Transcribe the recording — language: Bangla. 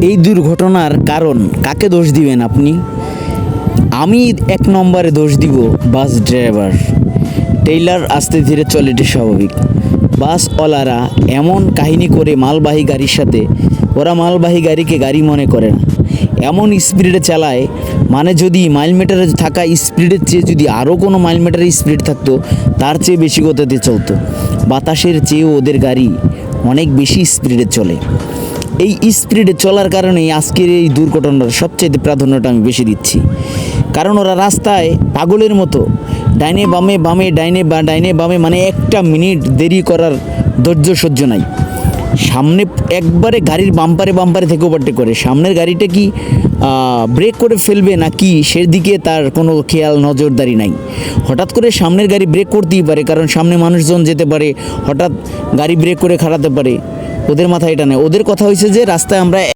এই দুর্ঘটনার কারণ কাকে দোষ দিবেন আপনি? আমি এক নম্বরে দোষ দিব বাস ড্রাইভার। টেইলার আস্তে ধীরে চলে এটি স্বাভাবিক বাসওয়ালারা এমন কাহিনী করে মালবাহী গাড়ির সাথে, ওরা মালবাহী গাড়িকে গাড়ি মনে করে না। এমন স্পিডে চালায় মানে যদি মাইল মিটারে থাকা স্পিডের চেয়ে যদি আরও কোনো মাইল মিটারের স্পিড থাকতো, তার চেয়ে বেশি গতিতে চলতো। বাতাসের চেয়েও ওদের গাড়ি অনেক বেশি স্পিডে চলে। এই স্পিডে চলার কারণেই আজকের এই দুর্ঘটনার সবচেয়ে প্রাধান্যটা আমি বেশি দিচ্ছি। কারণ ওরা রাস্তায় পাগলের মতো ডাইনে বামে বামে ডাইনে বা ডাইনে বামে মানে একটা মিনিট দেরি করার ধৈর্য সহ্য নাই। সামনে একবারে গাড়ির বাম্পারে বাম্পারে থেকে ওভারটেক করে। সামনের গাড়িটা কি ব্রেক করে ফেলবে না কি সেদিকে তার কোনো খেয়াল, নজরদারি নাই। হঠাৎ করে সামনের গাড়ি ব্রেক করতেই পারে, কারণ সামনে মানুষজন যেতে পারে, হঠাৎ গাড়ি ব্রেক করে খাড়াতে পারে। ওদের মাথায় এটা নেই। ওদের কথা হয়েছে যে রাস্তায় আমরা